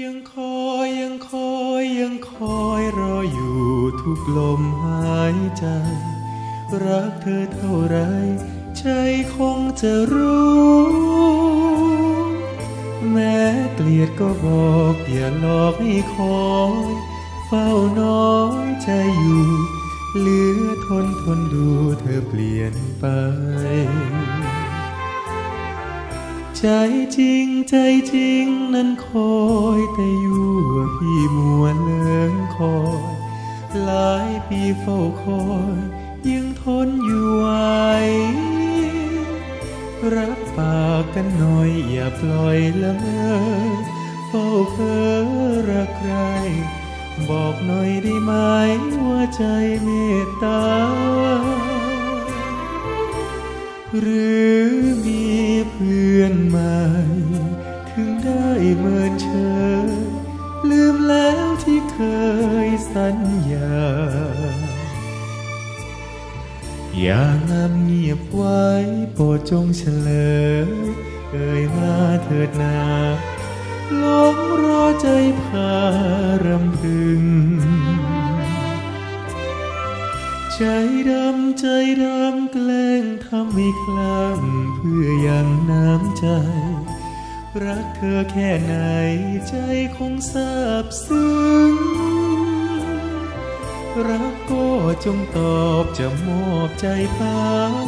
ยังคอยยังคอยยังคอยรออยู่ทุกลมหายใจ รักเธอเท่าไร ใจคงจะรู้ แม้เกลียดก็บอกอย่าหลอกให้คอยเฝ้าน้อยใจอยู่ เหลือทนทนดูเธอเปลี่ยนไป ใจจริงใจจริงนั้นคอยแต่อยู่พี่มัวเลิงคอย หลายปีเฝ้าคอยยังทนอยู่ไหวรับปากกันหน่อยอย่าปล่อยละเมอเฝ้าเพ้อรักใคร บอกหน่อยได้ไหมว่าใจเมตตาหรือ พื่อนใหม่ ถึงได้เมินเฉยลืมแล้วที่เคยสัญญา อย่างงามเงียบไว้โปรดจงเฉลยเอ่ยมาเถิดนาหลงรอใจพารำพึง ใจดำใจดำแกล้งทำให้คลั่งเพื่อ ใจ รักเธอแค่ไหนใจคงทราบซึ้ง รักก็จงตอบจะมอบใจพัก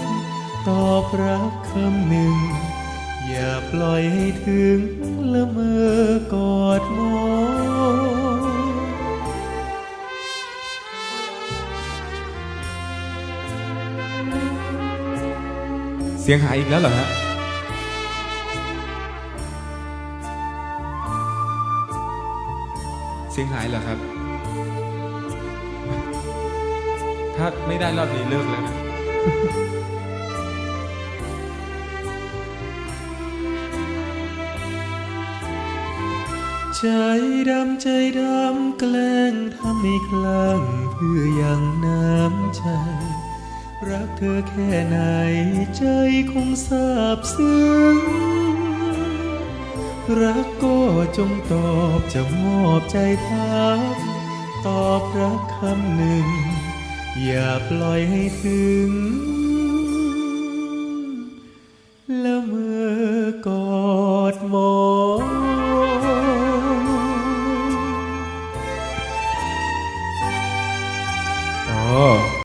ตอบรักคำหนึ่ง อย่าปล่อยให้ถึงละเมอกอดมองเสียงหายอีกแล้วเหรอฮะ เสียงหายเหรอครับ ถ้าไม่ได้รอบนี้เลิกแล้วนะใจดำใจดำแกล้งทำให้คลั่งเพื่อยังน้ำใจ รักเธอแค่ไหนใจคงทราบซึ้ง รักก็จงตอบจะมอบใจทักตอบรักคำหนึ่ง อย่าปล่อยให้ถึง